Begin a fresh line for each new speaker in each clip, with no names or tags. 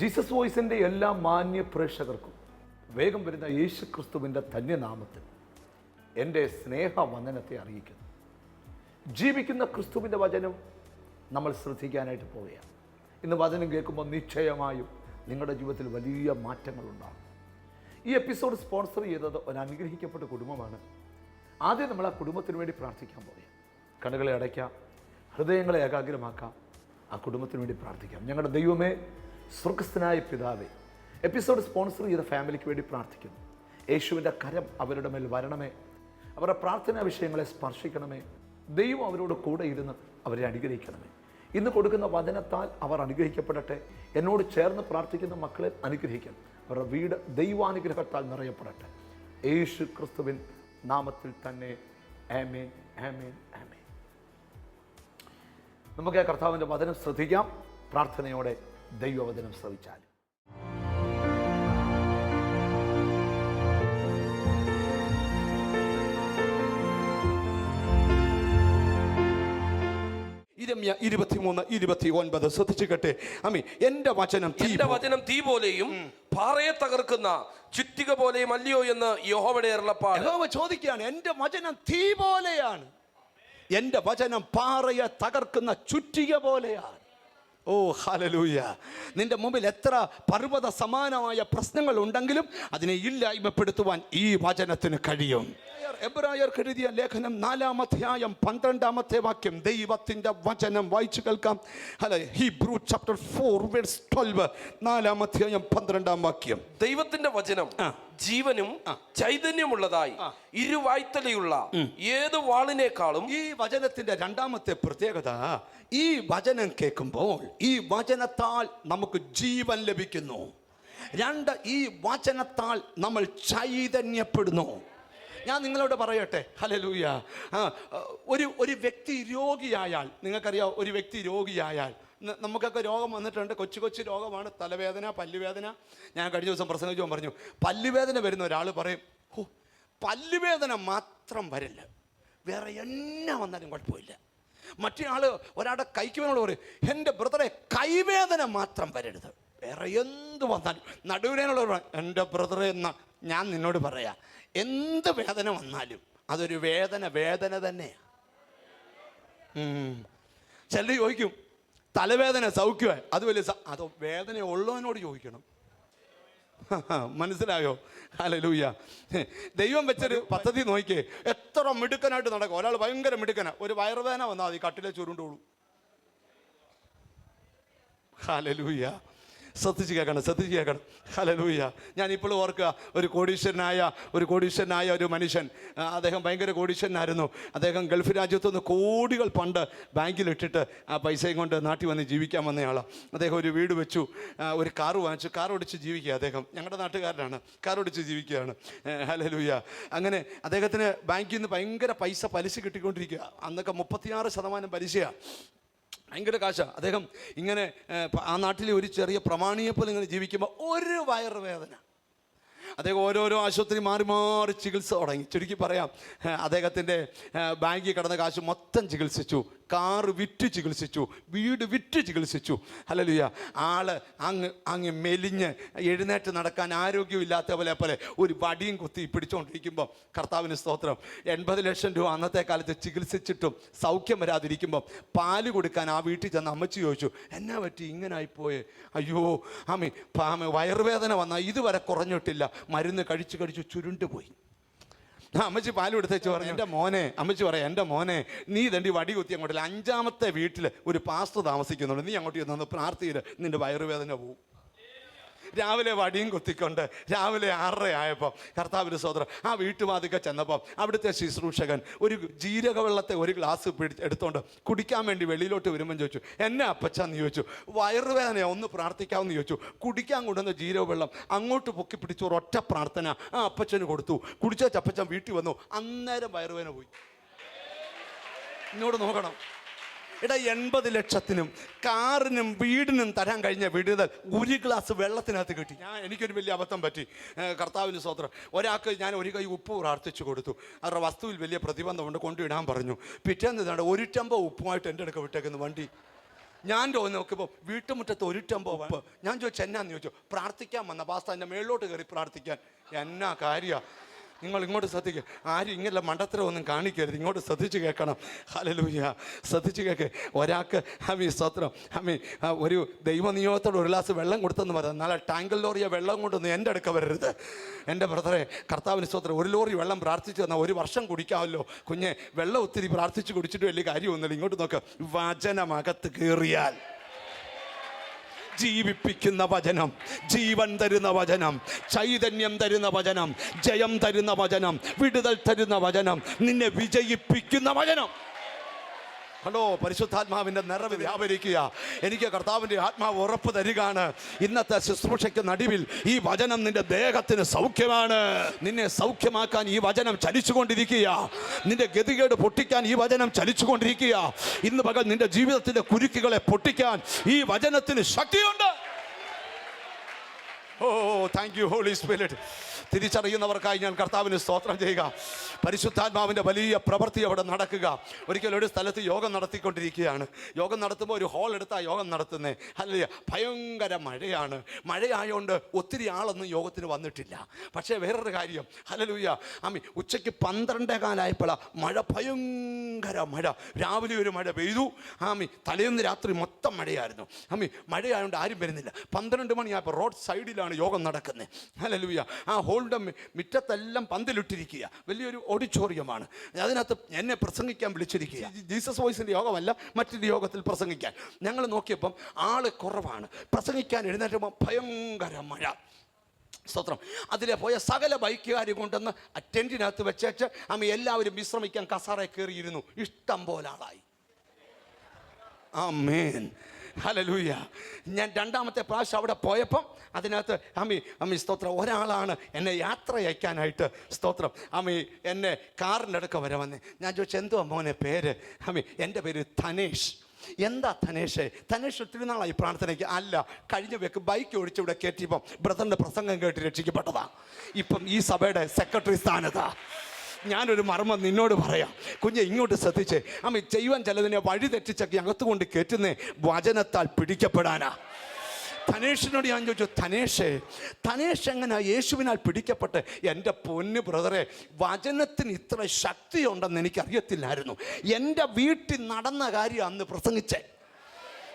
Jesus വോയിസിന്റെ എല്ലാ മാന്യ പ്രേക്ഷകർക്കും വേഗം വരുന്ന യേശു ക്രിസ്തുവിന്റെ ധന്യനാമത്തിൽ എന്റെ സ്നേഹവന്ദനത്തെ അറിയിക്കുന്നു. ജീവിക്കുന്ന ക്രിസ്തുവിന്റെ വചനം നമ്മൾ ശ്രദ്ധിക്കാനായിട്ട് പോവുകയാണ്. ഇന്ന് വചനം കേൾക്കുമ്പോൾ നിശ്ചയമായും നിങ്ങളുടെ ജീവിതത്തിൽ വലിയ മാറ്റങ്ങളുണ്ടാകും ഈ എപ്പിസോഡ് സ്പോൺസർ ചെയ്തത് ഒരു അനുഗ്രഹിക്കപ്പെട്ട കുടുംബമാണ്. ആദ്യം നമ്മൾ ആ കുടുംബത്തിന് വേണ്ടി പ്രാർത്ഥിക്കാൻ പോവുകയാണ്. കണ്ണുകളെ അടയ്ക്കാം ഹൃദയങ്ങളെ ഏകാഗ്രമാക്കാം ആ കുടുംബത്തിന് വേണ്ടി പ്രാർത്ഥിക്കാം. ഞങ്ങളുടെ ദൈവമേ സ്വർഗസ്ഥനായ പിതാവേ എപ്പിസോഡ് സ്പോൺസർ ചെയ്ത ഫാമിലിക്ക് വേണ്ടി പ്രാർത്ഥിക്കുന്നു. യേശുവിന്റെ കരം അവരുടെ മേൽ വരണമേ. അവരുടെ പ്രാർത്ഥനാ വിഷയങ്ങളെ സ്പർശിക്കണമേ. ദൈവം അവരോട് കൂടെ ഇരുന്ന് അവരെ അനുഗ്രഹിക്കണമേ. ഇന്ന് കൊടുക്കുന്ന വചനത്താൽ അവർ അനുഗ്രഹിക്കപ്പെടട്ടെ. എന്നോട് ചേർന്ന് പ്രാർത്ഥിക്കുന്ന മക്കളെ അനുഗ്രഹിക്കണം അവരുടെ വീട് ദൈവാനുഗ്രഹത്താൽ നിറയപ്പെടട്ടെ. യേശു ക്രിസ്തുവിൻ നാമത്തിൽ തന്നെ ആമേൻ ആമേൻ ആമേൻ. നമുക്ക് കർത്താവിന്റെ വചനം ശ്രദ്ധിക്കാം. പ്രാർത്ഥനയോടെ ദൈവവചനം ശ്രവിച്ചാലും.
ഇരമ്യ ഇരുപത്തിമൂന്ന് ഇരുപത്തി ഒൻപത് ശ്രദ്ധിച്ചിട്ടെ അമ്മി എന്റെ വചനം തീ
എന്റെ വചനം തീ പോലെയും പാറയെ തകർക്കുന്ന ചുറ്റിക പോലെയും അല്ലയോ എന്ന് യഹോവയുടെ
യഹോവ ചോദിക്കുകയാണ് എന്റെ വചനം തീ പോലെയാണ്. എന്റെ വചനം പാറയെ തകർക്കുന്ന ചുറ്റിക പോലെയാണ്. ഓ ഹാലലൂയ നിന്റെ മുമ്പിൽ എത്ര പർവത സമാനമായ പ്രശ്നങ്ങൾ ഉണ്ടെങ്കിലും അതിനെ ഇല്ലായ്മപ്പെടുത്തുവാൻ ഈ വചനത്തിന് കഴിയും. എബ്രായർ എഴുതിയ ലേഖനം നാലാം അധ്യായം പന്ത്രണ്ടാമത്തെ വാക്യം ദൈവത്തിന്റെ വചനം വായിച്ചു കേൾക്കാം. അല്ലെ? Hebrew chapter four verse twelve നാലാം അധ്യായം പന്ത്രണ്ടാം വാക്യം.
ദൈവത്തിന്റെ വചനം. ജീവനും ചൈതന്യമുള്ളതായി ഇരുവായ്ത്തലയുള്ള ഏത് വാളിനേക്കാളും
ഈ വചനത്തിന്റെ രണ്ടാമത്തെ പ്രത്യേകത ഈ വചനം കേൾക്കുമ്പോൾ ഈ വചനത്താൽ നമുക്ക് ജീവൻ ലഭിക്കുന്നു. രണ്ട് ഈ വചനത്താൽ നമ്മൾ ചൈതന്യപ്പെടുന്നു. ഞാൻ നിങ്ങളോട് പറയട്ടെ. ഹലലൂയ ഒരു ഒരു വ്യക്തി രോഗിയായാൽ നിങ്ങൾക്കറിയാം ഒരു വ്യക്തി രോഗിയായാൽ നമുക്കൊക്കെ രോഗം വന്നിട്ടുണ്ട്. കൊച്ചു കൊച്ചു രോഗമാണ്. തലവേദന പല്ലുവേദന. ഞാൻ കഴിഞ്ഞ ദിവസം പ്രസംഗിച്ചു പറഞ്ഞു പല്ലുവേദന വരുന്ന ഒരാൾ പറയും ഓ പല്ലുവേദന മാത്രം വരില്ല. വേറെ എണ്ണ വന്നാലും കുഴപ്പമില്ല. മറ്റേ ആൾ ഒരാളുടെ കൈക്ക് വേണോ പറയും എന്റെ ബ്രദറെ കൈവേദന മാത്രം വരരുത്. വേറെ എന്ത് വന്നാലും. നടുവിനോട് എന്റെ ബ്രദറെ എന്ന ഞാൻ നിന്നോട് പറയാ. എന്ത് വേദന വന്നാലും അതൊരു വേദന വേദന തന്നെയാണ് ചിലർ ചോദിക്കും തലവേദന സൗഖ്യമേ? അത് വലിയ അത് വേദന ഉള്ളവനോട് ചോദിക്കണം. മനസ്സിലായോ? ഹല്ലേലൂയ. ദൈവം വെച്ചൊരു പദ്ധതി നോക്കിയേ. എത്ര മിടുക്കനായിട്ട് നടക്കും. ഒരാൾ ഭയങ്കര മിടുക്കന. ഒരു വയറുവേദന വന്നാൽ മതി കട്ടിലെ ചുരുണ്ടോളൂ. ഹല്ലേലൂയ. ശ്രദ്ധിച്ച് കേൾക്കണം ശ്രദ്ധിച്ച് കേൾക്കണം. ഹലലൂയ ഞാൻ ഇപ്പോൾ ഓർക്കുക ഒരു കോടീശ്വരനായ ഒരു കോടീശ്വരനായ ഒരു മനുഷ്യൻ. അദ്ദേഹം ഭയങ്കര കോടീശ്വരനായിരുന്നു. അദ്ദേഹം ഗൾഫ് രാജ്യത്തു നിന്ന് കോടികൾ പണ്ട് ബാങ്കിലിട്ടിട്ട് ആ പൈസയും കൊണ്ട് നാട്ടിൽ വന്ന് ജീവിക്കാൻ വന്നയാളാണ് അദ്ദേഹം ഒരു വീട് വെച്ചു ഒരു കാറ് വാങ്ങിച്ചു. കാർ ഓടിച്ച് ജീവിക്കുക അദ്ദേഹം. ഞങ്ങളുടെ നാട്ടുകാരനാണ്. കാർ ഓടിച്ച് ജീവിക്കുകയാണ്. ഹലലൂയ അങ്ങനെ അദ്ദേഹത്തിന് ബാങ്കിൽ നിന്ന് ഭയങ്കര പൈസ പലിശ കിട്ടിക്കൊണ്ടിരിക്കുക. അന്നൊക്കെ മുപ്പത്തിയാറ് ശതമാനം പലിശയാണ് ഭയങ്കര കാശ. അദ്ദേഹം ഇങ്ങനെ ആ നാട്ടിലെ ഒരു ചെറിയ പ്രമാണിയെ പോലെ ഇങ്ങനെ ജീവിക്കുമ്പോൾ ഒരു വയറുവേദന. അദ്ദേഹം ഓരോരോ ആശുപത്രി മാറി മാറി ചികിത്സ തുടങ്ങി. ചുരുക്കി പറയാം അദ്ദേഹത്തിന്റെ ബാങ്കിൽ കിടന്ന കാശ് മൊത്തം ചികിത്സിച്ചു. കാറ് വിറ്റ് ചികിത്സിച്ചു വീട് വിറ്റ് ചികിത്സിച്ചു. ഹലലുയ ആൾ അങ്ങ് അങ്ങ് മെലിഞ്ഞ് എഴുന്നേറ്റ് നടക്കാൻ ആരോഗ്യമില്ലാത്ത പോലെ പോലെ ഒരു വടിയും കുത്തി പിടിച്ചുകൊണ്ടിരിക്കുമ്പോൾ കർത്താവിന് സ്തോത്രം. എൺപത് ലക്ഷം രൂപ അന്നത്തെ കാലത്ത് ചികിത്സിച്ചിട്ടും സൗഖ്യം വരാതിരിക്കുമ്പോൾ പാൽ കൊടുക്കാൻ ആ വീട്ടിൽ ചെന്ന് അമ്മച്ചി ചോദിച്ചു എന്നാ പറ്റി? ഇങ്ങനെ ആയിപ്പോയേ അയ്യോ ആമി വയറുവേദന വന്നാൽ ഇതുവരെ കുറഞ്ഞിട്ടില്ല. മരുന്ന് കഴിച്ച് കഴിച്ച് ചുരുണ്ടുപോയി. അമ്മച്ചി പാൽ കൊടുത്തേച്ച് പറഞ്ഞു. എന്റെ മോനെ അമ്മച്ചി പറയാം എന്റെ മോനെ നീ തണ്ടി വടി കുത്തി അങ്ങോട്ടില്ല അഞ്ചാമത്തെ വീട്ടിൽ ഒരു പാസ്റ്റർ താമസിക്കുന്നുണ്ട്. നീ അങ്ങോട്ട് ചെന്ന് പ്രാർത്ഥിയില്ല നിന്റെ വയറുവേദന പോവും. രാവിലെ വടിയും കുത്തിക്കൊണ്ട് രാവിലെ ആറര ആയപ്പോൾ കർത്താവിന്റെ സോദരൻ ആ വീട്ടുവാതിക്ക ചെന്നപ്പോൾ അവിടുത്തെ ശുശ്രൂഷകൻ ഒരു ജീരക വെള്ളത്തെ ഒരു ഗ്ലാസ് പിടിച്ച് എടുത്തോണ്ട് കുടിക്കാൻ വേണ്ടി വെളിയിലോട്ട് വരുമ്പോൾ ചോദിച്ചു എന്നെ അപ്പച്ചാന്ന് ചോദിച്ചു വയറുവേദനയാ ഒന്ന് പ്രാർത്ഥിക്കാമെന്ന് ചോദിച്ചു. കുടിക്കാൻ കൊണ്ടുവന്ന ജീരക വെള്ളം അങ്ങോട്ട് പൊക്കി പിടിച്ചു ഒരൊറ്റ പ്രാർത്ഥന ആ അപ്പച്ചന് കൊടുത്തു. കുടിച്ച അപ്പച്ചൻ വീട്ടിൽ വന്നു. അന്നേരം വയറുവേദന പോയി. ഇങ്ങോട്ട് നോക്കണം. എടാ എൺപത് ലക്ഷത്തിനും കാറിനും വീടിനും തരാൻ കഴിഞ്ഞ വിടുതൽ ഒരു ഗ്ലാസ് വെള്ളത്തിനകത്ത് കിട്ടി. ഞാൻ എനിക്കൊരു വലിയ അബദ്ധം പറ്റി. കർത്താവിന് സ്വത്രം ഒരാൾക്ക് ഞാൻ ഒരു കൈ ഉപ്പ് പ്രാർത്ഥിച്ചു കൊടുത്തു. അവരുടെ വസ്തുവിൽ വലിയ പ്രതിബന്ധമുണ്ട് കൊണ്ടുവിടാൻ പറഞ്ഞു. പിറ്റേന്ന് ഇതാണ് ഒരു ടമ്പോ ഉപ്പുമായിട്ട് എന്റെ അടുക്ക വിട്ടേക്കുന്ന വണ്ടി. ഞാൻ തോന്നി നോക്കിയപ്പോൾ വീട്ടുമുറ്റത്ത് ഒരുറ്റമ്പോ ഉപ്പ്. ഞാൻ ചോദിച്ചു എന്നാന്ന്? ചോദിച്ചു പ്രാർത്ഥിക്കാൻ വന്ന പാസ്ത എന്റെ മേളിലോട്ട് കയറി പ്രാർത്ഥിക്കാൻ. എന്നാ കാര്യ? നിങ്ങൾ ഇങ്ങോട്ട് ശ്രദ്ധിക്കുക ആരും ഇങ്ങനെ മണ്ടത്തരമൊന്നും കാണിക്കരുത്. ഇങ്ങോട്ട് ശ്രദ്ധിച്ച് കേൾക്കണം. ഹലലൂയ ശ്രദ്ധിച്ച് കേൾക്ക് ഒരാൾക്ക് ഹമി സ്വത്രം. ഹമി ഒരു ദൈവനിയോഗത്തോട് ഒരു ഗ്ലാസ് വെള്ളം കൊടുത്തെന്ന് പറയാം. നാളെ ടാങ്കിൽ ലോറിയ വെള്ളം കൊണ്ടൊന്നും എന്റെ അടുക്ക വരരുത്. എന്റെ ബ്രദറെ കർത്താവിന് സ്വത്രം. ഒരു ലോറി വെള്ളം പ്രാർത്ഥിച്ചു തന്നാൽ ഒരു വർഷം കുടിക്കാമല്ലോ. കുഞ്ഞെ വെള്ളം ഒത്തിരി പ്രാർത്ഥിച്ച് കുടിച്ചിട്ട് വലിയ കാര്യമൊന്നുമില്ല. ഇങ്ങോട്ട് നോക്കുക വചനമകത്ത് കയറിയാൽ. ജീവിപ്പിക്കുന്ന വചനം ജീവൻ തരുന്ന വചനം ചൈതന്യം തരുന്ന വചനം ജയം തരുന്ന വചനം വിടുതൽ തരുന്ന വചനം നിന്നെ വിജയിപ്പിക്കുന്ന വചനം. ഹലോ പരിശുദ്ധാത്മാവിന്റെ നിറവ് വ്യാപരിക്കുക. എനിക്ക് കർത്താവിന്റെ ആത്മാവ് ഉറപ്പ് തരികയാണ്. ഇന്നത്തെ ശുശ്രൂഷയ്ക്ക് നടുവിൽ ഈ വചനം നിന്റെ ദേഹത്തിന് സൗഖ്യമാണ്. നിന്നെ സൗഖ്യമാക്കാൻ ഈ വചനം ചലിച്ചുകൊണ്ടിരിക്കുക. നിന്റെ ഗതികേട് പൊട്ടിക്കാൻ ഈ വചനം ചലിച്ചുകൊണ്ടിരിക്കുക. ഇന്ന് പകൽ നിന്റെ ജീവിതത്തിന്റെ കുരുക്കുകളെ പൊട്ടിക്കാൻ ഈ വചനത്തിന് ശക്തിയുണ്ട്. Oh thank you holy spirit തിരിച്ചറിയുന്നവർക്കായി ഞാൻ കർത്താവിന് സ്തോത്രം ചെയ്യുക. പരിശുദ്ധാത്മാവിന്റെ വലിയ പ്രവൃത്തി അവിടെ നടക്കുക. ഒരിക്കലും ഒരു സ്ഥലത്ത് യോഗം നടത്തിക്കൊണ്ടിരിക്കുകയാണ്. യോഗം നടത്തുമ്പോൾ ഒരു ഹോൾ എടുത്താൽ യോഗം നടത്തുന്നേ. അല്ല ഭയങ്കര മഴയാണ്. മഴയായതുകൊണ്ട് ഒത്തിരി ആളൊന്നും യോഗത്തിന് വന്നിട്ടില്ല. പക്ഷേ വേറൊരു കാര്യം. ഹലലൂയ ആമി ഉച്ചയ്ക്ക് പന്ത്രണ്ടേ കാലായപ്പോഴാണ് മഴ ഭയങ്കര മഴ. രാവിലെ ഒരു മഴ പെയ്തു. ആമി തലേന്ന് രാത്രി മൊത്തം മഴയായിരുന്നു. ആമി മഴയായതുകൊണ്ട് ആരും വരുന്നില്ല. പന്ത്രണ്ട് മണിയായപ്പോൾ റോഡ് സൈഡിലാണ് യോഗം നടക്കുന്നത് ഹലലൂയ ആ ഹോളിന്റെ മുറ്റത്തെല്ലാം പന്തിലിട്ടിരിക്കുക. വലിയൊരു ഓഡിറ്റോറിയമാണ്. അതിനകത്ത് എന്നെ പ്രസംഗിക്കാൻ വിളിച്ചിരിക്കുക. ജീസസ് വോയിസിന്റെ യോഗമല്ല മറ്റൊരു യോഗത്തിൽ പ്രസംഗിക്കാൻ. ഞങ്ങൾ നോക്കിയപ്പം ആൾ കുറവാണ്. പ്രസംഗിക്കാൻ എഴുന്നേറ്റപ്പോൾ ഭയങ്കര മഴ. സ്തോത്രം. അതിലെ പോയ സകല ബൈക്കുകാർ കൊണ്ടുവന്ന് ആ ടെന്റിനകത്ത് വെച്ചേച്ച് അമ്മ എല്ലാവരും വിശ്രമിക്കാൻ കസാറെ കയറിയിരുന്നു. ഇഷ്ടം പോലെ ആളായി. ആമേൻ. ഹലലൂയ ഞാൻ രണ്ടാമത്തെ പ്രാവശ്യം അവിടെ പോയപ്പം അതിനകത്ത് അമ്മി അമ്മി സ്തോത്രം. ഒരാളാണ് എന്നെ യാത്ര അയക്കാനായിട്ട് സ്തോത്രം. അമ്മി എന്നെ കാറിന്റെ അടുക്ക വരെ വന്നേ. ഞാൻ ചോദിച്ചു എന്തുവാ മോനെ പേര്? അമ്മി എന്റെ പേര് ധനേഷ്. എന്താ തനേഷേ ധനേഷ് ഒത്തിരി നാളായി പ്രാർത്ഥനയ്ക്ക് അല്ല. കഴിഞ്ഞ വെക്ക് ബൈക്ക് ഓടിച്ച് ഇവിടെ കയറ്റിയപ്പം ബ്രദറിന്റെ പ്രസംഗം കേട്ട് രക്ഷിക്കപ്പെട്ടതാ. ഇപ്പം ഈ സഭയുടെ സെക്രട്ടറി സ്ഥാനത്താ. ഞാനൊരു മർമ്മം നിന്നോട് പറയാം. കുഞ്ഞെ ഇങ്ങോട്ട് ശ്രദ്ധിച്ചേ. അമ്മ ചെയ്യുവാൻ ചിലതിനെ വഴി തെറ്റിച്ചൊക്കെ അകത്ത് കൊണ്ട് കയറ്റുന്നേ വചനത്താൽ പിടിക്കപ്പെടാനാ. ധനേഷിനോട് ഞാൻ ചോദിച്ചു ധനേഷേ ധനേഷ് എങ്ങനെ യേശുവിനാൽ പിടിക്കപ്പെട്ട് എന്റെ പൊന്ന് ബ്രദറെ വചനത്തിന് ഇത്ര ശക്തിയുണ്ടെന്ന് എനിക്കറിയത്തില്ലായിരുന്നു. എന്റെ വീട്ടിൽ നടന്ന കാര്യം അന്ന് പ്രസംഗിച്ചേ.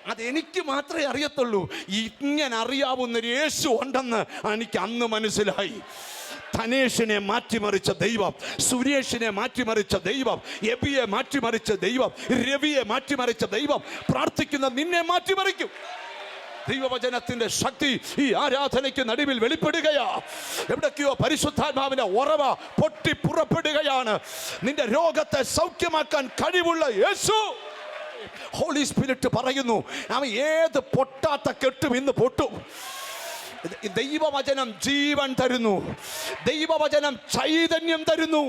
അതെനിക്ക് മാത്രമേ അറിയത്തുള്ളൂ. ഇങ്ങനെ അറിയാവുന്ന യേശു ഉണ്ടെന്ന് എനിക്ക് അന്ന് മനസ്സിലായി. ധനേഷിനെ മാറ്റിമറിച്ച ദൈവം സുരേഷിനെ മാറ്റിമറിച്ച ദൈവം എബിയെ മാറ്റിമറിച്ച ദൈവം രവിയെ മാറ്റിമറിച്ച ദൈവം പ്രാർത്ഥിക്കുന്ന നിന്നെ മാറ്റിമറിക്കും. ദൈവവചനത്തിന്റെ ശക്തി ഈ ആരാധനയ്ക്ക് നടുവിൽ വെളിപ്പെടുകയാ. എവിടൊക്കെയോ പരിശുദ്ധാത്മാവിന്റെ ഉറവ പൊട്ടി പുറപ്പെടുകയാണ്. നിന്റെ രോഗത്തെ സൗഖ്യമാക്കാൻ കഴിവുള്ള യേശു. ഹോളി സ്പിരിറ്റ് പറയുന്നു അവൻ ഏത് പൊട്ടാത്ത കെട്ടും ഇന്ന് പൊട്ടും. ദൈവവചനം ജീവൻ തരുന്നു. ദൈവവചനം ചൈതന്യം തരുന്നു.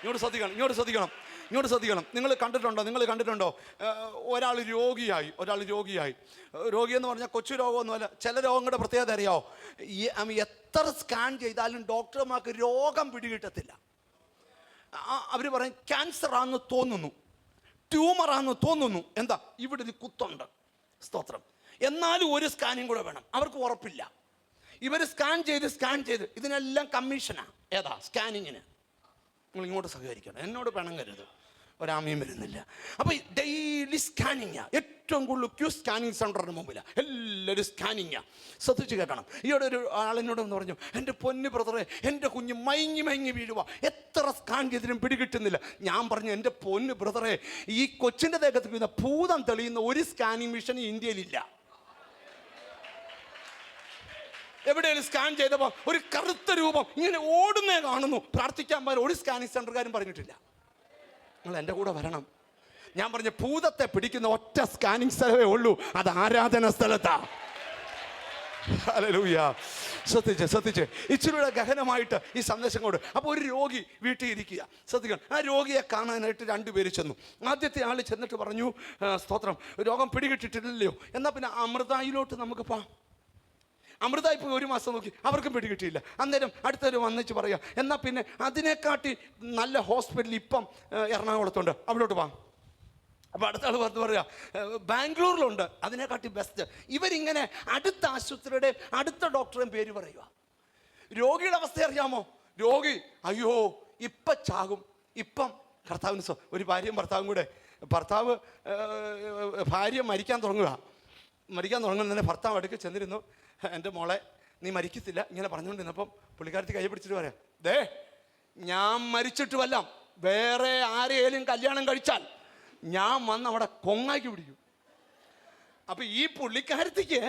ഇങ്ങോട്ട് ശ്രദ്ധിക്കണം ഇങ്ങോട്ട് ശ്രദ്ധിക്കണം ഇങ്ങോട്ട് ശ്രദ്ധിക്കണം. നിങ്ങൾ കണ്ടിട്ടുണ്ടോ നിങ്ങൾ കണ്ടിട്ടുണ്ടോ? ഒരാൾ രോഗിയായി ഒരാൾ രോഗിയായി. രോഗിയെന്ന് പറഞ്ഞാൽ കൊച്ചു രോഗമൊന്നുമല്ല ചില രോഗങ്ങളുടെ പ്രത്യേകത ഉം, എത്ര സ്കാൻ ചെയ്താലും ഡോക്ടർമാർക്ക് രോഗം പിടികിട്ടത്തില്ല. അവർ പറയും ക്യാൻസർ ആണെന്ന് തോന്നുന്നു ട്യൂമർ ആണെന്ന് തോന്നുന്നു. എന്താ? ഇവിടെ ഒരു കുത്തുണ്ട്. സ്തോത്രം. എന്നാലും ഒരു സ്കാനിങ് കൂടെ വേണം. അവർക്ക് ഉറപ്പില്ല. ഇവർ സ്കാൻ ചെയ്ത് സ്കാൻ ചെയ്ത് ഇതിനെല്ലാം കമ്മീഷനാണ് ഏതാ? സ്കാനിങ്ങിന് നിങ്ങൾ ഇങ്ങോട്ട് സഹകരിക്കണം. എന്നോട് പണം കരുത് ഒരാമയും വരുന്നില്ല. അപ്പോൾ ഡെയിലി സ്കാനിങ്ങാ ഏറ്റവും കൂടുതൽ ക്യൂ സ്കാനിങ് സെന്ററിന് മുമ്പിലാണ് എല്ലാവരും സ്കാനിങ്ങാ ശ്രദ്ധിച്ച് കേൾക്കണം. ഈയോടെ ഒരു ആളിനോട് എന്ന് പറഞ്ഞു എന്റെ പൊന്ന് ബ്രദറെ എന്റെ കുഞ്ഞ് മയങ്ങി മയങ്ങി വീഴുക എത്ര സ്കാൻ ചെയ്തിട്ടും പിടികിട്ടുന്നില്ല. ഞാൻ പറഞ്ഞു എന്റെ പൊന്ന് ബ്രദറെ ഈ കൊച്ചിന്റെ ദേഹത്ത് വീഴുന്ന ഭൂതം തെളിയുന്ന ഒരു സ്കാനിങ് മിഷൻ ഇന്ത്യയിലില്ല എവിടെയും സ്കാൻ ചെയ്തപ്പോൾ ഒരു കറുത്ത രൂപം ഇങ്ങനെ ഓടുന്നേ കാണുന്നു. പ്രാർത്ഥിക്കാൻ പോലെ ഒരു സ്കാനിങ് സെന്ററുകാരും പറഞ്ഞിട്ടില്ല. നിങ്ങൾ എന്റെ കൂടെ വരണം. ഞാൻ പറഞ്ഞ ഭൂതത്തെ പിടിക്കുന്ന ഒറ്റ സ്കാനിങ് സ്ഥലമേ ഉള്ളൂ. അത് ആരാധന സ്ഥലത്താ? ഹല്ലേലൂയ ശ്രദ്ധിച്ച് ശ്രദ്ധിച്ച്. ഇച്ചിരിയുടെ ഗഹനമായിട്ട് ഈ സന്ദേശം കൊണ്ട്. അപ്പോൾ ഒരു രോഗി വീട്ടിൽ ഇരിക്കുക. ശ്രദ്ധിക്കണം. ആ രോഗിയെ കാണാനായിട്ട് രണ്ടുപേര് ചെന്നു. ആദ്യത്തെ ആൾ ചെന്നിട്ട് പറഞ്ഞു "ആ, സ്തോത്രം. രോഗം പിടികിട്ടിട്ടില്ലല്ലോ. എന്നാൽ പിന്നെ അമൃതായിലോട്ട് നമുക്ക് പോവാം. അമൃത ഇപ്പോൾ ഒരു മാസം നോക്കി. അവർക്കും പിടികിട്ടിയില്ല അന്നേരം അടുത്തൊരു വന്നിച്ച് പറയാം എന്നാൽ പിന്നെ അതിനെക്കാട്ടി നല്ല ഹോസ്പിറ്റൽ ഇപ്പം എറണാകുളത്തുണ്ട്. അവിടോട്ട് വാ. അപ്പോൾ അടുത്ത ആൾ പറഞ്ഞു പറയുക "ഏഹ്, ബാംഗ്ലൂരിലുണ്ട്. അതിനെക്കാട്ടി ബെസ്റ്റ്. ഇവരിങ്ങനെ അടുത്ത ആശുപത്രിയുടെ അടുത്ത ഡോക്ടറേയും പേര് പറയുക രോഗിയുടെ അവസ്ഥ അറിയാമോ? രോഗി അയ്യോ ഇപ്പം ചാകും. ഇപ്പം കർത്താവിന് ഒരു ഭാര്യയും ഭർത്താവും കൂടെ. ഭർത്താവ് ഭാര്യ മരിക്കാൻ തുടങ്ങുക മരിക്കാൻ തുടങ്ങുന്നതിന് ഭർത്താവ് അടുക്ക് ചെന്നിരുന്നു. എന്റെ മോളെ നീ മരിക്കത്തില്ല. ഇങ്ങനെ പറഞ്ഞുകൊണ്ടിരുന്നപ്പം പുള്ളിക്കാരത്തി കൈ പിടിച്ചിട്ട് പറയാം ദേ ഞാൻ മരിച്ചിട്ട് വല്ലാം വേറെ ആരെയും കല്യാണം കഴിച്ചാൽ ഞാൻ വന്ന് അവിടെ കൊങ്ങാക്കി പിടിക്കും. അപ്പൊ ഈ പുള്ളിക്കാരത്തിക്ക്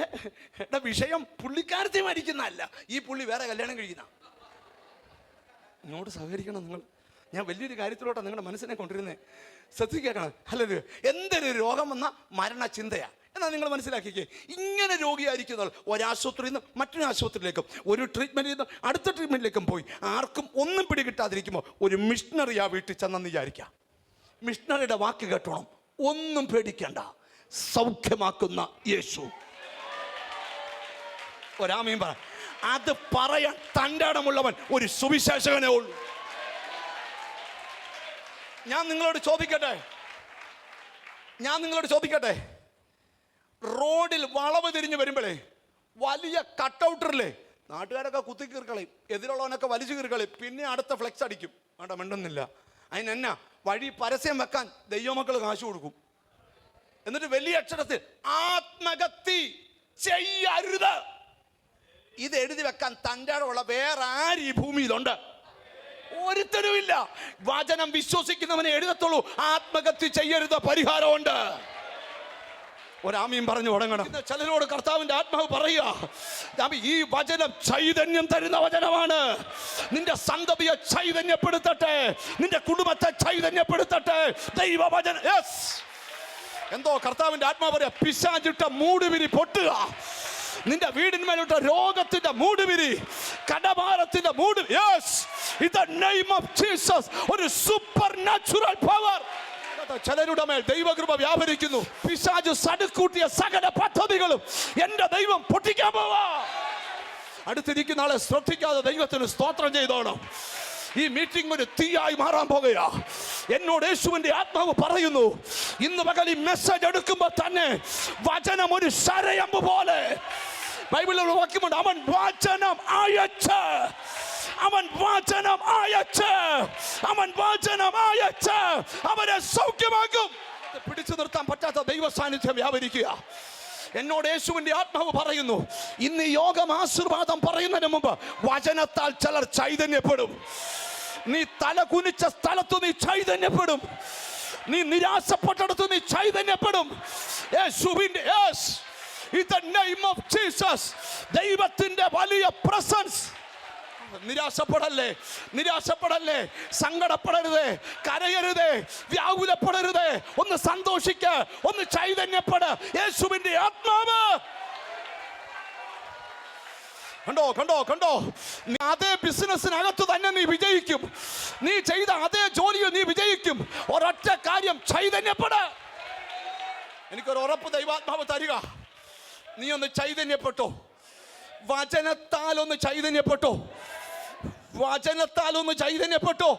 എടാ വിഷയം പുള്ളിക്കാരത്തി മരിക്കുന്നതല്ല ഈ പുള്ളി വേറെ കല്യാണം കഴിക്കുന്ന. ഇങ്ങോട്ട് സഹകരിക്കണം നിങ്ങൾ. ഞാൻ വലിയൊരു കാര്യത്തിലോട്ടാണ് നിങ്ങളുടെ മനസ്സിനെ കൊണ്ടിരുന്നത് ശ്രദ്ധിക്കണം അല്ലല്ലോ എന്തൊരു രോഗം വന്ന മരണ ചിന്തയാണ് എന്നാൽ നിങ്ങൾ മനസ്സിലാക്കിക്കേ. ഇങ്ങനെ രോഗിയായിരിക്കുന്ന ഒരാശുപത്രിയിൽ നിന്ന് മറ്റൊരു ആശുപത്രിയിലേക്കും ഒരു ട്രീറ്റ്മെന്റിൽ നിന്ന് അടുത്ത ട്രീറ്റ്മെന്റിലേക്കും പോയി. ആർക്കും ഒന്നും പിടികിട്ടാതിരിക്കുമ്പോൾ ഒരു മിഷണറി ആ വീട്ടിൽ ചെന്നെന്ന് വിചാരിക്കാം. മിഷണറിയുടെ വാക്ക് കേട്ടോണം. ഒന്നും പേടിക്കണ്ട. സൗഖ്യമാക്കുന്ന യേശു. ഒരാമയും പറ. അത് പറയാൻ തന്റെ അടമുള്ളവൻ ഒരു സുവിശേഷകനെ ഉള്ളൂ. ഞാൻ നിങ്ങളോട് ചോദിക്കട്ടെ? ഞാൻ നിങ്ങളോട് ചോദിക്കട്ടെ? റോഡിൽ വളവ് തിരിഞ്ഞ് വരുമ്പോഴേ വലിയ കട്ടൗട്ടറില്ലേ നാട്ടുകാരൊക്കെ കുത്തി കീർക്കളയും എതിരുള്ളവനൊക്കെ വലിച്ചു കീർക്കളയും പിന്നെ അടുത്ത ഫ്ലെക്സ് അടിക്കും. വേണ്ട മിണ്ടുന്നില്ല. അതിനെന്നാ വഴി പരസ്യം വെക്കാൻ ദൈവമക്കൾ കാശു കൊടുക്കും. എന്നിട്ട് വലിയ അക്ഷരത്തിൽ ആത്മഹത്യ ചെയ്യരുത്. ഇത് എഴുതി വെക്കാൻ തന്റെ ഉള്ള വേറെ ആര് ഈ ഭൂമിയിലുണ്ട്? ഒരുത്തരുമില്ല. വചനം വിശ്വസിക്കുന്നവനെ എഴുതത്തുള്ളൂ. ആത്മഹത്യ ചെയ്യരുത് പരിഹാരമുണ്ട്. ഒരാമയും പറഞ്ഞു തുടങ്ങണം. ചിലരോട് കർത്താവിന്റെ ആത്മാവ് പറയുക ഈ വചനം ചൈതന്യം തരുന്ന വചനമാണ്. നിന്റെ സന്തതിയെ ചൈതന്യപ്പെടുത്തട്ടെ. നിന്റെ കുടുംബത്തെ ചൈതന്യപ്പെടുത്തട്ടെ. ദൈവവചന. യെസ് എന്തോ കർത്താവിന്റെ ആത്മാവ് പറയാ പിശാചിട്ട മൂടുവിരി പൊട്ടുക. നിന്റെ വീടിന്മേലോട്ട് രോഗത്തിന്റെ മൂടുവിരി കടഭാരത്തിന്റെ മൂട് യെസ് നെയിം ഓഫ് ജീസസ് ഒരു സൂപ്പർ നാച്ചുറൽ പവർ ചിലരുടെ മേൽ ദൈവകൃപ വ്യാപരിക്കുന്നു. പിശാജ് സടുക്കൂട്ടിയ സകല പദ്ധതികളും എന്റെ ദൈവം പൊട്ടിക്കാൻ പോവാ. അടുത്തിരിക്കുന്ന ആളെ ശ്രദ്ധിക്കാതെ ദൈവത്തിന് സ്തോത്രം ചെയ്തോണം. ഈ മീറ്റിംഗ് ഒരു തീയായി മാറാൻ പോകുകയാ. എന്നോട് യേശുവിന്റെ ആത്മാവ് പറയുന്നു ഇന്ന് പകൽ ഈ മെസ്സേജ് എടുക്കുമ്പോൾ തന്നെ വചനം ഒരു ശരയമ്പ് പോലെ. ബൈബിളിൽ വാക്യമുണ്ട് അവൻ വചനം അയച്ച് അവൻ വചനം അയച്ച് അവൻ വചനം അയച്ച് അവരെ സൗഖ്യമാക്കും. പിടിച്ചു നിർത്താൻ പറ്റാത്ത ദൈവ സാന്നിധ്യം വ്യാപരിക്കുക. എന്നോട് യേശുവിന്റെ ആത്മാവ് പറയുന്നു ഇന്ന് യോഗം ആശീർവാദം പറയുന്നതിന് മുമ്പ് വചനത്താൽ ചിലർ ചൈതന്യപ്പെടും. നീ തല കുനിച്ച സ്ഥലത്ത് നീ ചൈതന്യപ്പെടും. നീ നിരാശപ്പെട്ടിടത്ത് നീ ചൈതന്യപ്പെടും. യേശുവിന്റെ yes in the name of Jesus ദൈവത്തിന്റെ വലിയ പ്രസൻസ് നിരാശപ്പെടല്ലേ? നിരാശപ്പെടല്ലേ? സങ്കടപ്പെടരുത് കരയരുത് വ്യാകുലപ്പെടരുത്. ഒന്ന് സന്തോഷിക്ക ഒന്ന് ചൈതന്യപ്പെട്. യേശുവിന്റെ ആത്മാവ്. കണ്ടോ കണ്ടോ കണ്ടോ? നീ അതേ ബിസിനസ്സിനകത്ത് തന്നെ നീ വിജയിക്കും. നീ ചെയ്ത അതേ ജോലിയിൽ നീ വിജയിക്കും. ഒരൊറ്റ കാര്യം ചൈതന്യപ്പെട. എനിക്കൊരു ഉറപ്പ് ദൈവാത്മാവ് തരിക. നീ ഒന്ന് ചൈതന്യപ്പെട്ടോ. വചനത്താൽ ഒന്ന് ചൈതന്യപ്പെട്ടോ. വചനത്താൽ ഒന്ന് ചൈതന്യപ്പെട്ടോ?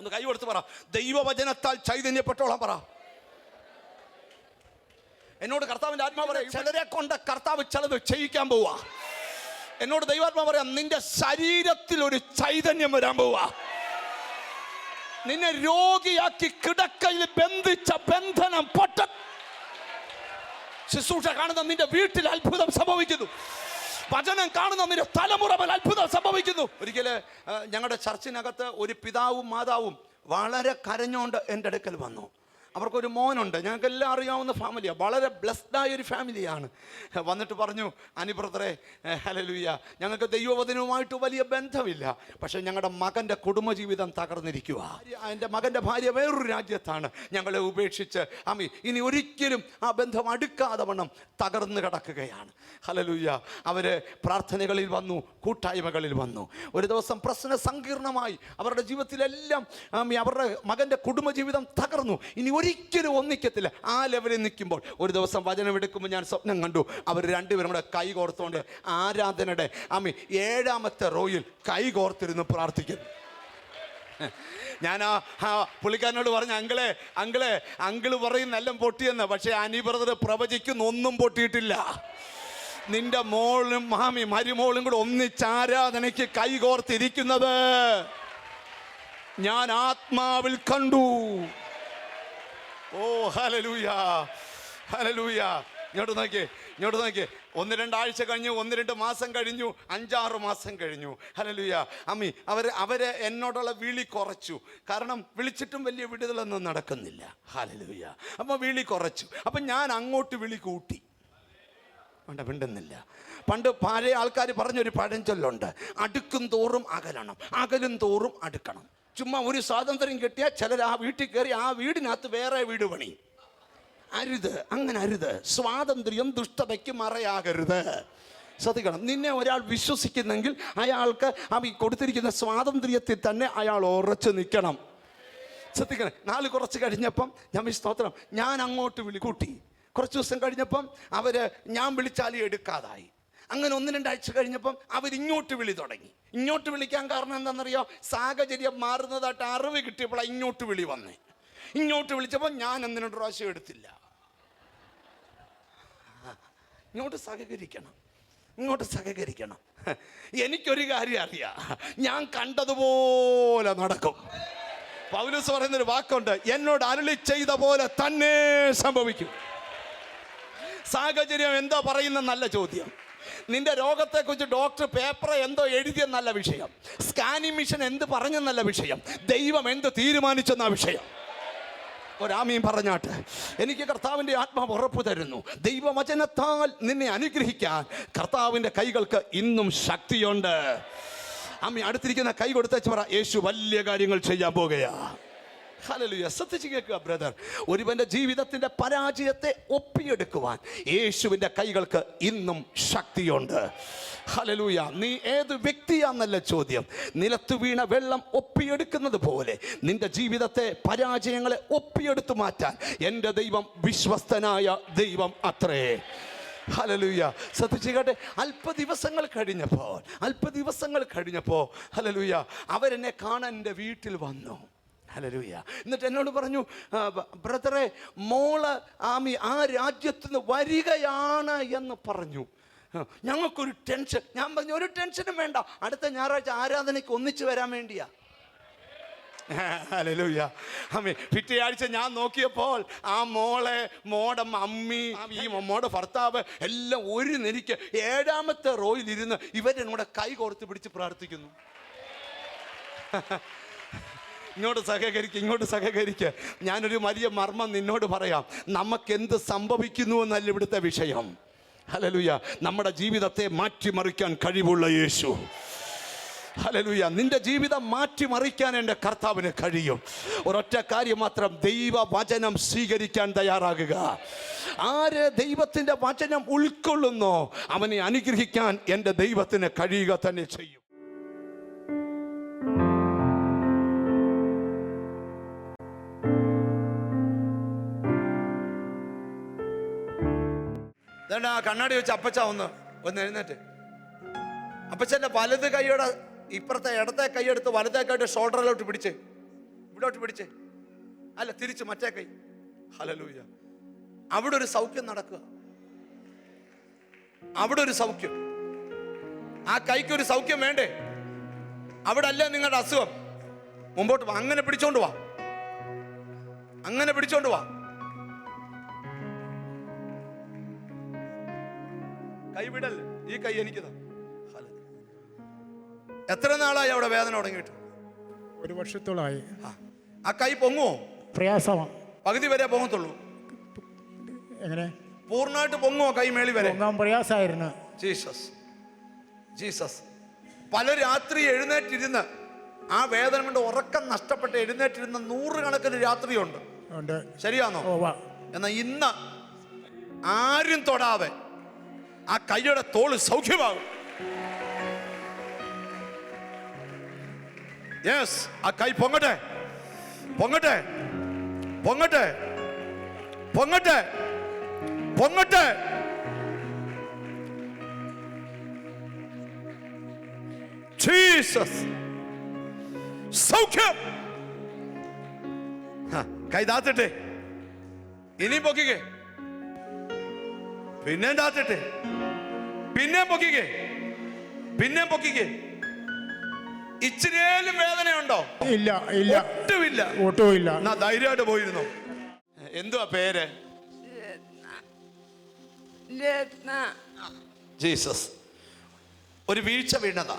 ഒന്ന് കൈ കൊടുത്ത് പറ. ദൈവവചനത്താൽ ചൈതന്യപ്പെട്ടോളാം പറ. എന്നോട് കർത്താവിന്റെ ആത്മാവ് പറയാം ചിലരെ കൊണ്ട് കർത്താവ് ചിലത് ചെയ്യിക്കാൻ പോവാ. എന്നോട് ദൈവാത്മാ പറയാം നിന്റെ ശരീരത്തിൽ ഒരു ചൈതന്യം വരാൻ പോവാ. നിന്നെ രോഗിയാക്കി കിടക്കയിൽ ബന്ധിച്ച ബന്ധനം പൊട്ട ശുശ്രൂഷ കാണുന്ന നിന്റെ വീട്ടിൽ അത്ഭുതം സംഭവിക്കുന്നു. വചനം കാണുന്ന നിന്റെ തലമുറയിൽ അത്ഭുതം സംഭവിക്കുന്നു. ഒരിക്കൽ ഞങ്ങളുടെ ചർച്ചിനകത്ത് ഒരു പിതാവും മാതാവും വളരെ കരഞ്ഞോണ്ട് എന്റെ അടുക്കൽ വന്നു. അവർക്കൊരു മോനുണ്ട്. ഞങ്ങൾക്ക് എല്ലാം അറിയാവുന്ന ഫാമിലിയാണ് വളരെ ബ്ലെസ്ഡ് ആയ ഒരു ഫാമിലിയാണ്. വന്നിട്ട് പറഞ്ഞു അനിബ്രദറെ ഹലലുയ്യ ഞങ്ങൾക്ക് ദൈവവചനവുമായിട്ട് വലിയ ബന്ധമില്ല. പക്ഷേ ഞങ്ങളുടെ മകന്റെ കുടുംബജീവിതം തകർന്നിരിക്കുക എന്റെ മകന്റെ ഭാര്യ വേറൊരു രാജ്യത്താണ്. ഞങ്ങളെ ഉപേക്ഷിച്ച് അമ്മി ഇനി ഒരിക്കലും ആ ബന്ധം അടുക്കാതെ വണ്ണം തകർന്നു കിടക്കുകയാണ്. ഹലലുയ്യ അവർ പ്രാർത്ഥനകളിൽ വന്നു കൂട്ടായ്മകളിൽ വന്നു. ഒരു ദിവസം പ്രശ്ന സങ്കീർണമായി അവരുടെ ജീവിതത്തിലെല്ലാം അവരുടെ മകന്റെ കുടുംബജീവിതം തകർന്നു. ഇനി ഒരിക്കലും ഒന്നിക്കത്തില്ല. ആ ലെവലിൽ നിൽക്കുമ്പോൾ ഒരു ദിവസം വചനം എടുക്കുമ്പോൾ ഞാൻ സ്വപ്നം കണ്ടു. അവർ രണ്ടുപേരും കൂടെ കൈ കോർത്തുകൊണ്ട് ആരാധനയുടെ അമ്മി ഏഴാമത്തെ റോയിൽ കൈ കോർത്തിരുന്ന് പ്രാർത്ഥിക്കുന്നു. ഞാൻ ആ ആ പുള്ളിക്കാരനോട് പറഞ്ഞു അങ്കിളെ അങ്കിളെ അങ്കിൾ പറയും എല്ലാം പൊട്ടിയെന്ന്. പക്ഷേ അനി പ്രവചിക്കുന്ന ഒന്നും പൊട്ടിയിട്ടില്ല. നിന്റെ മോളും മാമി മരുമോളും കൂടെ ഒന്നിച്ചാരാധനയ്ക്ക് കൈകോർത്തിരിക്കുന്നത് ഞാൻ ആത്മാവിൽ കണ്ടു. ഓ ഹലലൂയ ഹലലൂയ ഇങ്ങോട്ട് നോക്കിയേ ഇങ്ങോട്ട് നോക്കിയേ ഒന്ന് രണ്ടാഴ്ച കഴിഞ്ഞു ഒന്ന് രണ്ട് മാസം കഴിഞ്ഞു അഞ്ചാറ് മാസം കഴിഞ്ഞു. ഹലലൂയ അമ്മി അവർ അവരെ എന്നോടുള്ള വിളി കുറച്ചു. കാരണം വിളിച്ചിട്ടും വലിയ വിടുതലൊന്നും നടക്കുന്നില്ല. ഹലലൂയ അപ്പോൾ വിളി കുറച്ചു. അപ്പം ഞാൻ അങ്ങോട്ട് വിളി കൂട്ടി. വേണ്ട മിണ്ടുന്നില്ല. പണ്ട് പഴയ ആൾക്കാർ പറഞ്ഞൊരു പഴഞ്ചൊല്ലുണ്ട്. അടുക്കും തോറും അകലണം. അകലും തോറും അടുക്കണം. ചുമ്മാ ഒരു സ്വാതന്ത്ര്യം കിട്ടിയാൽ ചിലർ ആ വീട്ടിൽ കയറി ആ വീടിനകത്ത് വേറെ വീട് പണി. അരുത് അങ്ങനെ അരുത്. സ്വാതന്ത്ര്യം ദുഷ്ടതയ്ക്ക് മറയാകരുത്. ശ്രദ്ധിക്കണം നിന്നെ ഒരാൾ വിശ്വസിക്കുന്നെങ്കിൽ അയാൾക്ക് ആ കൊടുത്തിരിക്കുന്ന സ്വാതന്ത്ര്യത്തിൽ തന്നെ അയാൾ ഉറച്ചു നിൽക്കണം. ശ്രദ്ധിക്കണം നാല് കുറച്ച് കഴിഞ്ഞപ്പം ഞാൻ സ്തോത്രം ഞാൻ അങ്ങോട്ട് വിളി കൂട്ടി. കുറച്ച് ദിവസം കഴിഞ്ഞപ്പം അവർ ഞാൻ വിളിച്ചാലും എടുക്കാതായി. അങ്ങനെ ഒന്ന് രണ്ടാഴ്ച കഴിഞ്ഞപ്പം അവരിങ്ങോട്ട് വിളി തുടങ്ങി. ഇങ്ങോട്ട് വിളിക്കാൻ കാരണം എന്താണെന്നറിയോ? സാഹചര്യം മാറുന്നതായിട്ട് അറിവ് കിട്ടിയപ്പോൾ ഇങ്ങോട്ട് വിളി വന്നേ. ഇങ്ങോട്ട് വിളിച്ചപ്പോൾ ഞാൻ എന്തിനും പ്രാവശ്യം എടുത്തില്ല. ഇങ്ങോട്ട് സഹകരിക്കണം. ഇങ്ങോട്ട് സഹകരിക്കണം. എനിക്കൊരു കാര്യം അറിയാം. ഞാൻ കണ്ടതുപോലെ നടക്കും. പൗലൂസ് പറയുന്നൊരു വാക്കുണ്ട് എന്നോട് അരുളി ചെയ്ത പോലെ തന്നെ സംഭവിക്കും. സാഹചര്യം എന്താ പറയുന്ന നല്ല ചോദ്യം. നിന്റെ രോഗത്തെക്കുറിച്ച് ഡോക്ടർ പേപ്പർ എന്തോ എഴുതിയെന്നല്ല വിഷയം. സ്കാനിങ് മിഷൻ എന്ത് പറഞ്ഞെന്നല്ല വിഷയം. ദൈവം എന്ത് തീരുമാനിച്ചെന്ന വിഷയം. ഒരാമീൻ പറഞ്ഞാട്ട് എനിക്ക് കർത്താവിന്റെ ആത്മാവ് ഉറപ്പ് തരുന്നു. ദൈവവചനത്താൽ നിന്നെ അനുഗ്രഹിക്കാൻ കർത്താവിന്റെ കൈകൾക്ക് ഇന്നും ശക്തിയുണ്ട്. അമ്മ അടുത്തിരിക്കുന്ന കൈ കൊടുത്തേച്ച് പറ യേശു വലിയ കാര്യങ്ങൾ ചെയ്യാൻ പോകുകയാ. ഹല്ലേലൂയ ശ്രദ്ധിച്ച് കേൾക്കുക ബ്രദർ ഒരുവന്റെ ജീവിതത്തിന്റെ പരാജയത്തെ ഒപ്പിയെടുക്കുവാൻ യേശുവിന്റെ കൈകൾക്ക് ഇന്നും ശക്തിയുണ്ട്. ഹലലൂയ നീ ഏത് വ്യക്തിയാന്നല്ല ചോദ്യം. നിലത്തു വീണ വെള്ളം ഒപ്പിയെടുക്കുന്നത് പോലെ നിന്റെ ജീവിതത്തെ പരാജയങ്ങളെ ഒപ്പിയെടുത്തു മാറ്റാൻ എന്റെ ദൈവം വിശ്വസ്തനായ ദൈവം അത്രേ. ഹലലൂയ ശ്രദ്ധിച്ചു കേട്ടെ അല്പ ദിവസങ്ങൾ കഴിഞ്ഞപ്പോൾ അല്പ ദിവസങ്ങൾ കഴിഞ്ഞപ്പോൾ ഹലലൂയ അവരെന്നെ കാണാൻ എന്റെ വീട്ടിൽ വന്നു. ഹലലൂയ എന്നിട്ട് എന്നോട് പറഞ്ഞു "ആ, ബ- ബ്രദറെ മോൾ ആമി ആ രാജ്യത്തു നിന്ന് വരികയാണ് എന്ന് പറഞ്ഞു. ഞങ്ങൾക്കൊരു ടെൻഷൻ. ഞാൻ പറഞ്ഞു ഒരു ടെൻഷനും വേണ്ട. അടുത്ത ഞായറാഴ്ച ആരാധനയ്ക്ക് ഒന്നിച്ചു വരാൻ വേണ്ടിയാ. ഹല്ലേലൂയ. അമ്മേ പിറ്റേ ഞാൻ നോക്കിയപ്പോൾ ആ മോളെ മോടെ മമ്മി ഈ മോടെ ഭർത്താവ് എല്ലാം ഒരു നെരിക്ക് ഏഴാമത്തെ റോയിൽ ഇരുന്ന് ഇവരെ കൂടെ കൈ കോർത്ത് പിടിച്ച് പ്രാർത്ഥിക്കുന്നു. ഇങ്ങോട്ട് സഹകരിക്കുക ഇങ്ങോട്ട് സഹകരിക്കുക ഞാനൊരു വലിയ മർമ്മം നിന്നോട് പറയാം. നമുക്കെന്ത് സംഭവിക്കുന്നു എന്നല്ല ഇവിടുത്തെ വിഷയം. ഹലലുയ നമ്മുടെ ജീവിതത്തെ മാറ്റിമറിക്കാൻ കഴിവുള്ള യേശു. ഹലലുയ നിന്റെ ജീവിതം മാറ്റിമറിക്കാൻ എന്റെ കർത്താവിന് കഴിയും. ഒരൊറ്റ കാര്യം മാത്രം ദൈവ വചനം സ്വീകരിക്കാൻ തയ്യാറാകുക. ആര് ദൈവത്തിന്റെ വചനം ഉൾക്കൊള്ളുന്നോ അവനെ അനുഗ്രഹിക്കാൻ എന്റെ ദൈവത്തിന് കഴിയുക തന്നെ ചെയ്യും. ആ കണ്ണാടി വെച്ച് അപ്പച്ച ഒന്ന് ഒന്ന് എഴുന്നേറ്റ്. അപ്പച്ചന്റെ വലത് കൈയുടെ ഇപ്പുറത്തെ ഇടത്തെ കൈയെടുത്ത് വലത്തെ ഷോൾഡറിലോട്ട് പിടിച്ച്. ഇവിടോട്ട് പിടിച്ച്. അല്ല തിരിച്ച് മറ്റേ കൈ. ഹലലൂയ അവിടെ ഒരു സൗഖ്യം നടക്കുക. അവിടെ ഒരു സൗഖ്യം. ആ കൈക്ക് ഒരു സൗഖ്യം വേണ്ടേ? അവിടെ അല്ല നിങ്ങളുടെ അസുഖം. മുമ്പോട്ട് വാ. അങ്ങനെ പിടിച്ചോണ്ട് വാ. അങ്ങനെ പിടിച്ചോണ്ട് വാ. കൈ വിടല്ലേ ഈ കൈ എനിക്ക്. എത്ര നാളായി അവിടെ വേദന തുടങ്ങിയിട്ട്?
ഒരു വർഷത്തോളായി
ആ. കൈ പൊങ്ങോ
പ്രയാസമാണ്.
പകുതി വരെ പൊങ്ങത്തുള്ളൂ.
എങ്ങനെ?
പൂർണമായിട്ട് പൊങ്ങോ കൈ മേളി വരെ?
പൊങ്ങാൻ പ്രയാസമായിരുന്നു.
ജീസസ്. ജീസസ്. പല രാത്രി എഴുന്നേറ്റിരുന്ന് ആ വേദന കൊണ്ട് ഉറക്കം നഷ്ടപ്പെട്ട് എഴുന്നേറ്റിരുന്ന നൂറുകണക്കിന് രാത്രിയുണ്ട്.
ഉണ്ട്.
ശരിയാണോ എന്നാൽ ഇന്ന് ആരും തൊടാതെ ആ കൈയുടെ തോൾ സൗഖ്യമാകും. യെസ് ആ കൈ പൊങ്ങട്ടെ. പൊങ്ങട്ടെ. പൊങ്ങട്ടെ. പൊങ്ങട്ടെ. പൊങ്ങട്ടെ. ജീസസ് സൗഖ്യം. കൈ താത്തട്ടെ. ഇനിയും പൊക്കിക്കേ. പിന്നെയും താത്തിട്ടെ പിന്നെ പൊക്കിക്കേ. പിന്നെ പൊക്കിക്കേ. ഇച്ചിരിയേലും വേദനയുണ്ടോ?
ഇല്ല ഇല്ല.
ഒട്ടുമില്ല.
ഒട്ടുമില്ല.
എന്നാ ധൈര്യമായിട്ട് പോയിരുന്നു? എന്തുവാ പേര്? ജീസസ്. ഒരു വീഴ്ച വീണതാ.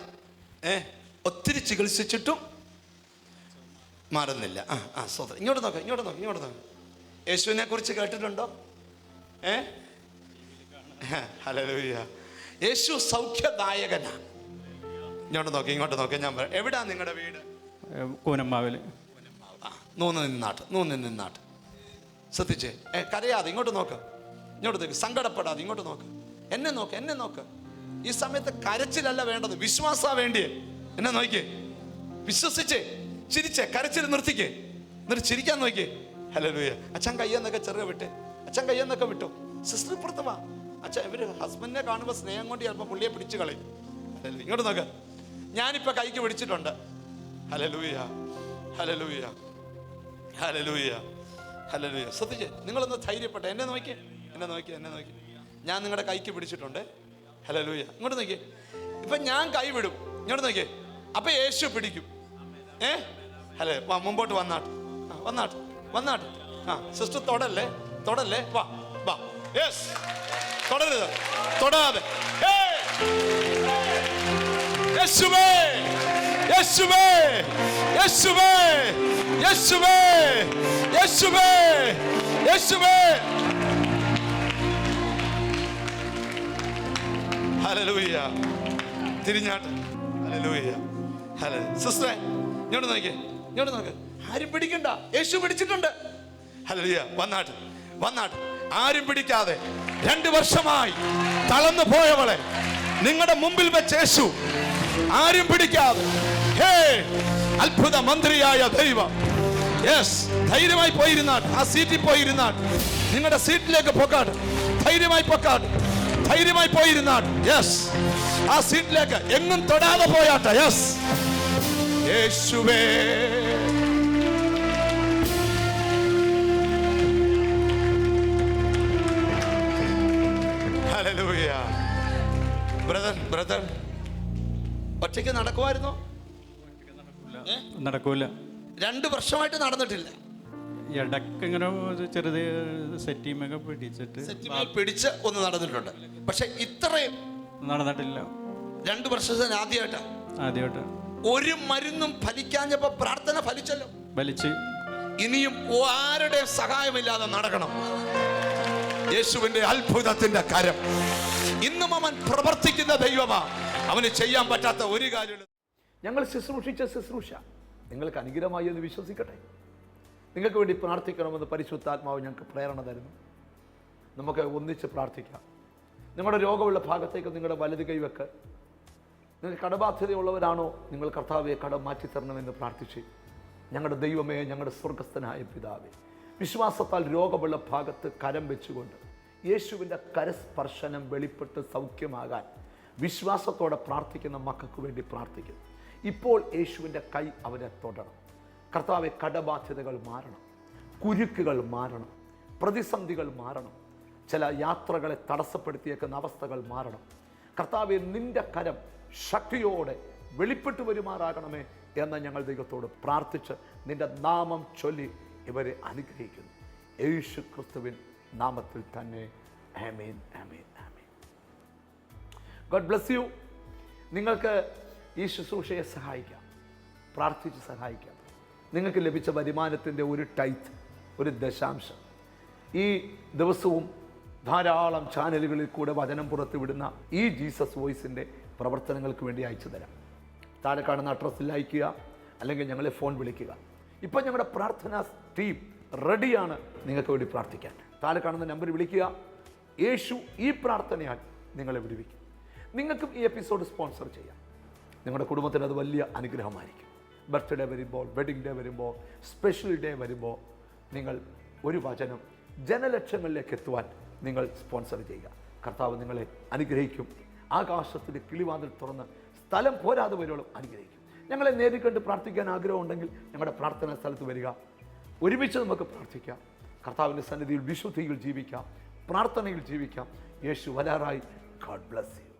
ഏ? ഒത്തിരി ചികിത്സിച്ചിട്ടും മാറുന്നില്ല. ആ ആ സ്വതം ഇങ്ങോട്ട് നോക്കാം ഇങ്ങോട്ട് നോക്കാം ഇങ്ങോട്ട് നോക്കാം. യേശുവിനെ കുറിച്ച് കേട്ടിട്ടുണ്ടോ? ഏ? യേശു സൗഖ്യദായകനാ. ഇങ്ങോട്ട് നോക്കി ഇങ്ങോട്ട് നോക്കി ഞാൻ പറയാം. എവിടാ നിങ്ങളുടെ വീട്?
കൂനമ്മാവിൽ
നൂന്ന് നിന്നാട്ട് നൂന്ന് നിന്നാട്ട്. ശ്രദ്ധിച്ചേ. ഏ കരയാതെ ഇങ്ങോട്ട് നോക്ക്. ഇങ്ങോട്ട് നോക്ക്. സങ്കടപ്പെടാതെ ഇങ്ങോട്ട് നോക്ക്. എന്നെ നോക്ക് എന്നെ നോക്ക്. ഈ സമയത്ത് കരച്ചിലല്ല വേണ്ടത്. വിശ്വാസാ വേണ്ടിയേ. എന്നെ നോക്കിയേ. വിശ്വസിച്ചേ. ചിരിച്ചേ. കരച്ചിൽ നിർത്തിക്കേ. എന്നിട്ട് ചിരിക്കാൻ നോക്കിയേ. ഹലോ അച്ഛൻ കയ്യെന്നൊക്കെ ചെറുക വിട്ടേ. അച്ഛൻ കയ്യെന്നൊക്കെ വിട്ടു. സിസ്റ്റർ പുറത്ത് വാ. അച്ഛൻ ഇവർ ഹസ്ബൻഡിനെ കാണുമ്പോൾ സ്നേഹം കൊണ്ട് ചിലപ്പോൾ പുള്ളിയെ പിടിച്ചു കളയും. അല്ലല്ലോ ഇങ്ങോട്ട് നോക്ക്. ഞാനിപ്പോ കൈക്ക് പിടിച്ചിട്ടുണ്ട്. ഹലലൂയ ഹലലൂയ ഹലലൂയ ഹലലൂയ ശ്രദ്ധിച്ചേ നിങ്ങളൊന്ന് ധൈര്യപ്പെട്ടെ എന്നെ നോക്കിയേ എന്നെ നോക്കിയേ എന്നെ നോക്കി. ഞാൻ നിങ്ങളുടെ കൈക്ക് പിടിച്ചിട്ടുണ്ട്. ഹലലൂയ ഇങ്ങോട്ട് നോക്കിയേ ഇപ്പൊ ഞാൻ കൈ വിടും. ഇങ്ങോട്ട് നോക്കിയേ അപ്പൊ യേശു പിടിക്കും. ഏ? ഹലേ വാ മുമ്പോട്ട് വന്നാട്ട്. വന്നാട്ട് വന്നാട്ട്. ആ സിസ്റ്റർ തൊടല്ലേ തൊടല്ലേ. വാ വാ. യെസ്. തൊടരുത്. തൊടാതെ! യേശുവേ! യേശുവേ! യേശുവേ! യേശുവേ! യേശുവേ! തിരിഞ്ഞാട്ട്. സിസ്റ്ററെ ഇങ്ങോട്ട് നോക്കിയേ ഇങ്ങോട്ട് നോക്ക്. ആരും പിടിക്കണ്ട. യേശു പിടിച്ചിട്ടുണ്ട്. ഹല്ലേലൂയ. വന്നാട്ട്. വന്നാട്ട്. ആരും പിടിക്കാതെ. രണ്ട് വർഷമായി തളർന്നു പോയവളെ നിങ്ങളുടെ മുമ്പിൽ വെച്ച് യേശു ആരും പിടിക്കാതെ ഹേ അത്ഭുത മന്ത്രിയായ ദൈവം. യെസ് ധൈര്യമായി പോയിരുന്നാൽ ആ സീറ്റിൽ പോയിരുന്നാൽ നിങ്ങളുടെ സീറ്റിലേക്ക് പൊക്കാട്ട് ധൈര്യമായി പൊക്കാട്ട് ധൈര്യമായി പോയിരുന്നാൽ യെസ് ആ സീറ്റിലേക്ക് എങ്ങും തൊടാതെ പോയാട്ടെ യെസ് യേശുവേ. Brother brother. ഒറ്റയ്ക്ക് നടക്കുമായിരുന്നോ?
നടക്കൂല.
രണ്ട് വർഷമായിട്ട് നടന്നിട്ടില്ല.
ഇടയ്ക്ക് ഇങ്ങനെ ചെറുത് സെറ്റിമൊക്കെ പിടിച്ചിട്ട്
പിടിച്ച് ഒന്ന് നടന്നിട്ടുണ്ട്. പക്ഷെ ഇത്രയും
നടന്നിട്ടില്ല.
രണ്ട് വർഷത്തിന് ആദ്യമായിട്ടാ
ആദ്യമായിട്ട്.
ഒരു മരുന്നും ഫലിക്കാഞ്ഞപ്പോ പ്രാർത്ഥന ഫലിച്ചല്ലോ.
ഫലിച്ച്.
ഇനിയും ആരുടെ സഹായമില്ലാതെ നടക്കണം. യേശുവിന്റെ അത്ഭുതത്തിന്റെ കരം. ഇന്നും അവൻ പ്രവർത്തിക്കുന്ന ദൈവമാണ് അവന് ചെയ്യാൻ പറ്റാത്ത ഒരു കാര്യമില്ല.
ഞങ്ങൾ ശുശ്രൂഷിച്ച ശുശ്രൂഷ. നിങ്ങൾക്ക് അനുഗ്രഹമായി എന്ന് വിശ്വസിക്കട്ടെ. നിങ്ങൾക്ക് വേണ്ടി പ്രാർത്ഥിക്കണമെന്ന് പരിശുദ്ധാത്മാവ് ഞങ്ങൾക്ക് പ്രേരണ തരുന്നു. നമുക്ക് ഒന്നിച്ച് പ്രാർത്ഥിക്കാം. നിങ്ങളുടെ രോഗമുള്ള ഭാഗത്തേക്ക് നിങ്ങളുടെ വലത് കൈവെക്ക് നിങ്ങൾ കടബാധ്യതയുള്ളവരാണോ? നിങ്ങൾ കർത്താവെ കടം മാറ്റിത്തരണമെന്ന് പ്രാർത്ഥിച്ച് ഞങ്ങളുടെ ദൈവമേ ഞങ്ങളുടെ സ്വർഗസ്ഥനായ പിതാവേ വിശ്വാസത്താൽ രോഗമുള്ള ഭാഗത്ത് കരം വെച്ചുകൊണ്ട് യേശുവിന്റെ കരസ്പർശനം വെളിപ്പെട്ട് സൗഖ്യമാകാൻ വിശ്വാസത്തോടെ പ്രാർത്ഥിക്കുന്ന മക്കൾക്ക് വേണ്ടി പ്രാർത്ഥിക്കുന്നു. ഇപ്പോൾ യേശുവിന്റെ കൈ അവരെ തൊടണം. കർത്താവെ കടബാധ്യതകൾ മാറണം. കുരുക്കുകൾ മാറണം. പ്രതിസന്ധികൾ മാറണം. ചില യാത്രകളെ തടസ്സപ്പെടുത്തിയേക്കുന്ന അവസ്ഥകൾ മാറണം. കർത്താവെ നിന്റെ കരം ശക്തിയോടെ വെളിപ്പെട്ടു വരുമാറാകണമേ എന്ന് ഞങ്ങൾ ദൈവത്തോട് പ്രാർത്ഥിച്ച് നിന്റെ നാമം ചൊല്ലി ഇവരെ അനുഗ്രഹിക്കുന്നു. യേശു ക്രിസ്തുവിൻ നാമത്തിൽ തന്നെ. ആമീൻ ആമീൻ ആമീൻ. ഗോഡ് ബ്ലസ് യു നിങ്ങൾക്ക് ഈ ശുശ്രൂഷയെ സഹായിക്കാം. പ്രാർത്ഥിച്ച് സഹായിക്കാം. നിങ്ങൾക്ക് ലഭിച്ച വരുമാനത്തിന്റെ ഒരു ടൈത്ത് ഒരു ദശാംശം. ഈ ദിവസവും ധാരാളം ചാനലുകളിൽ കൂടെ വചനം പുറത്തുവിടുന്ന ഈ ജീസസ് വോയിസിന്റെ പ്രവർത്തനങ്ങൾക്ക് വേണ്ടി അയച്ചു തരാം. താഴെ കാണുന്ന അഡ്രസ്സിൽ അയക്കുക അല്ലെങ്കിൽ ഞങ്ങളെ ഫോൺ വിളിക്കുക. ഇപ്പം ഞങ്ങളുടെ പ്രാർത്ഥനാ ടീം റെഡിയാണ് നിങ്ങൾക്ക് വേണ്ടി പ്രാർത്ഥിക്കാൻ. താഴെ കാണുന്ന നമ്പർ വിളിക്കുക. യേശു ഈ പ്രാർത്ഥനയാൽ നിങ്ങളെ വിടുവിക്കും. നിങ്ങൾക്കും ഈ എപ്പിസോഡ് സ്പോൺസർ ചെയ്യാം. നിങ്ങളുടെ കുടുംബത്തിന് അത് വലിയ അനുഗ്രഹമായിരിക്കും. ബർത്ത്ഡേ വരുമ്പോൾ വെഡിങ് ഡേ വരുമ്പോൾ സ്പെഷ്യൽ ഡേ വരുമ്പോൾ നിങ്ങൾ ഒരു വചനം ജനലക്ഷങ്ങളിലേക്ക് എത്തുവാൻ നിങ്ങൾ സ്പോൺസർ ചെയ്യുക. കർത്താവ് നിങ്ങളെ അനുഗ്രഹിക്കും. ആകാശത്തിന്റെ കിളിവാതിൽ തുറന്ന് സ്ഥലം പോരാതെ വരുവോളം അനുഗ്രഹിക്കും.
ഞങ്ങളെ നേരിൽ കണ്ട് പ്രാർത്ഥിക്കാൻ ആഗ്രഹമുണ്ടെങ്കിൽ ഞങ്ങളുടെ പ്രാർത്ഥനാ സ്ഥലത്ത് വരിക. ഒരുമിച്ച് നമുക്ക് പ്രാർത്ഥിക്കാം. കർത്താവിന്റെ സന്നിധിയിൽ വിശുദ്ധിയിൽ ജീവിക്കാം പ്രാർത്ഥനയിൽ ജീവിക്കാം. യേശു വരാറായി. God bless you